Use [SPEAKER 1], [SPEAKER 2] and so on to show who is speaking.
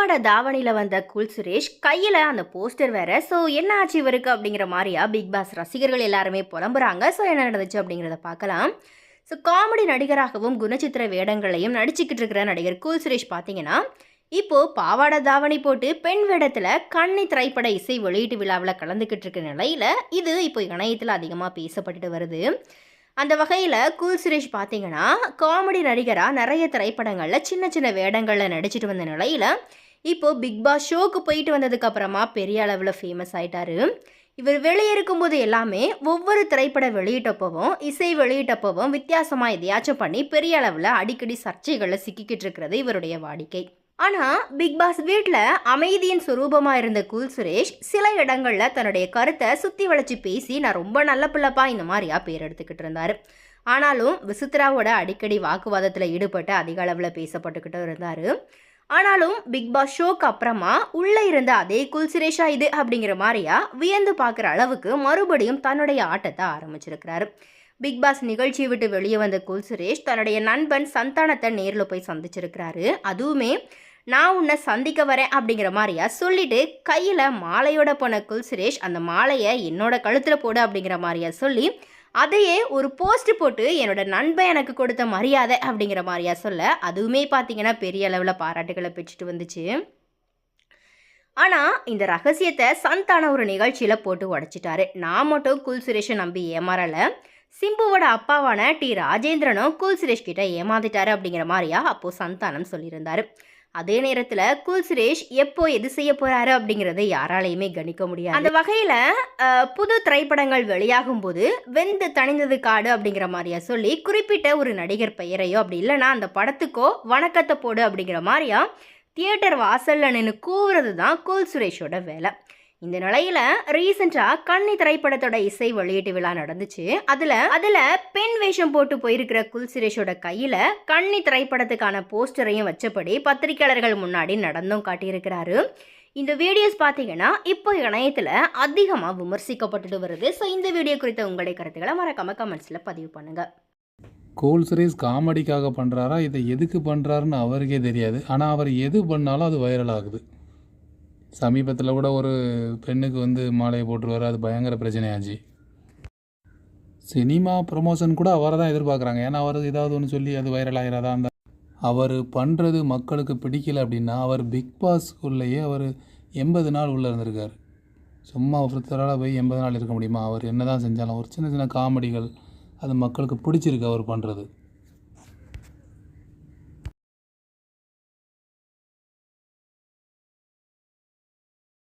[SPEAKER 1] பாவாடை தாவணியில் வந்த குல் சுரேஷ் கையில் அந்த போஸ்டர் வேற. ஸோ என்ன ஆச்சு இவருக்கு அப்படிங்கிற மாதிரியா? பிக் பாஸ் ரசிகர்கள் எல்லாருமே புலம்புறாங்க. ஸோ என்ன நடந்துச்சு அப்படிங்கிறத பார்க்கலாம். ஸோ காமெடி நடிகராகவும் குணச்சித்திர வேடங்களையும் நடிச்சுக்கிட்டு இருக்கிற நடிகர் குல் சுரேஷ் பார்த்தீங்கன்னா இப்போது பாவாடை தாவணி போட்டு பெண் வேடத்தில் கண்ணி திரைப்பட இசை வெளியீட்டு விழாவில் கலந்துக்கிட்டு இருக்க நிலையில் இது இப்போ இணையத்தில் அதிகமாக பேசப்பட்டுட்டு வருது. அந்த வகையில் கூல் சுரேஷ் பார்த்தீங்கன்னா காமெடி நடிகராக நிறைய திரைப்படங்களில் சின்ன சின்ன வேடங்களில் நடிச்சிட்டு வந்த நிலையில் இப்போது பிக் பாஸ் ஷோக்கு போயிட்டு வந்ததுக்கப்புறமா பெரிய அளவில் ஃபேமஸ் ஆயிட்டாரு. இவர் வெளியே இருக்கும்போது எல்லாமே ஒவ்வொரு திரைப்பட வெளியிட்டப்பவும் இசை வெளியிட்டப்பவும் வித்தியாசமாக எதையாச்சும் பண்ணி பெரிய அளவில் அடிக்கடி சர்ச்சைகளில் சிக்கிக்கிட்டு இருக்கிறது இவருடைய வாடிக்கை. ஆனால் பிக் பாஸ் வீட்டில் அமைதியின் சுரூபமாக இருந்த குல் சுரேஷ் சில இடங்களில் தன்னுடைய கருத்தை சுற்றி வளைச்சி பேசி நான் ரொம்ப நல்ல பிள்ளைப்பா இந்த மாதிரியா பேர் எடுத்துக்கிட்டு இருந்தார். ஆனாலும் விசித்ராவோட அடிக்கடி வாக்குவாதத்தில் ஈடுபட்டு அதிக அளவில் பேசப்பட்டுக்கிட்டு இருந்தார். ஆனாலும் பிக் பாஸ் ஷோக்கு அப்புறமா உள்ளே இருந்த அதே குல்சுரேஷா இது அப்படிங்கிற மாதிரியா வியந்து பார்க்குற அளவுக்கு மறுபடியும் தன்னுடைய ஆட்டத்தை ஆரம்பிச்சிருக்கிறாரு. பிக் பாஸ் நிகழ்ச்சியை விட்டு வெளியே வந்த குல் சுரேஷ் தன்னுடைய நண்பன் சந்தானத்தை நேரில் போய் சந்திச்சிருக்கிறாரு. அதுவுமே நான் உன்னை சந்திக்க வரேன் அப்படிங்கிற மாதிரியா சொல்லிட்டு கையில் மாலையோட போன குல் சுரேஷ் அந்த மாலையை என்னோட கழுத்தில் போடு அப்படிங்கிற மாதிரியா சொல்லி அதையே ஒரு போஸ்ட் போட்டு என்னோட நண்பன் எனக்கு கொடுத்த மரியாதை அப்படிங்கிற மாதிரியா சொல்ல அதுவுமே பார்த்தீங்கன்னா பெரிய அளவில் பாராட்டுகளை பெற்றுட்டு வந்துச்சு. ஆனால் இந்த ரகசியத்தை சந்தான ஒரு நிகழ்ச்சியில் போட்டு உடச்சிட்டாரு. நான் மட்டும் குல் சுரேஷை நம்பி ஏமாறலை. சிம்புவோட அப்பாவான டி. ராஜேந்திரனும் குல் சுரேஷ் கிட்ட ஏமாந்துட்டாரு அப்படிங்கிற மாதிரியா அப்போது சந்தானம் சொல்லியிருந்தாரு. அதே நேரத்தில் குல் சுரேஷ் எப்போ எது செய்ய போறாரு அப்படிங்கிறத யாராலையுமே கணிக்க முடியாது. அந்த வகையில் புது திரைப்படங்கள் வெளியாகும் போது வெந்து தணிந்தது காடு அப்படிங்கிற மாதிரியா சொல்லி குறிப்பிட்ட ஒரு நடிகர் பெயரையோ அப்படி இல்லைன்னா அந்த படத்துக்கோ வணக்கத்தை போடு அப்படிங்கிற மாதிரியா தியேட்டர் வாசல்ல நின்று கூவுறது தான் குல் சுரேஷோட வேலை. இந்த நிலையில ரீசெண்டா கண்ணி திரைப்படத்தோட இசை வெளியீட்டு விழா நடந்துச்சு. அதுல அதுல பெண் வேஷம் போட்டு போயிருக்கிற குல் சுரேஷோட கையில கண்ணி திரைப்படத்துக்கான போஸ்டரையும் வச்சபடி பத்திரிகையாளர்கள் முன்னாடி நடந்தும் காட்டியிருக்கிறாரு. இந்த வீடியோஸ் பார்த்தீங்கன்னா இப்போ இணையத்தில் அதிகமாக விமர்சிக்கப்பட்டுட்டு வருது. ஸோ இந்த வீடியோ குறித்த உங்களுடைய கருத்துக்களை மறக்காம கமெண்ட்ஸில் பதிவு பண்ணுங்க.
[SPEAKER 2] கோல் சுரேஷ் காமெடிக்காக பண்ணுறாரா இதை எதுக்கு பண்ணுறாருன்னு அவருக்கே தெரியாது. ஆனால் அவர் எது பண்ணாலும் அது வைரல் ஆகுது. சமீபத்தில் கூட ஒரு பெண்ணுக்கு வந்து மாலையை போட்டுருவார். அது பயங்கர பிரச்சனையாச்சு. சினிமா ப்ரொமோஷன் கூட அவரை தான் எதிர்பார்க்குறாங்க. ஏன்னா அவர் ஏதாவது ஒன்று சொல்லி அது வைரல் ஆகிறதா அந்த அவர் பண்ணுறது மக்களுக்கு பிடிக்கல அப்படின்னா அவர் பிக் பாஸ்க்குள்ளேயே அவர் எண்பது நாள் உள்ளே இருந்திருக்கார். சும்மா ஒருத்தரால் போய் எண்பது நாள் இருக்க முடியுமா? அவர் என்ன தான் செஞ்சாலும் ஒரு சின்ன சின்ன காமெடிகள் அது மக்களுக்கு பிடிச்சிருக்கு அவர் பண்ணுறது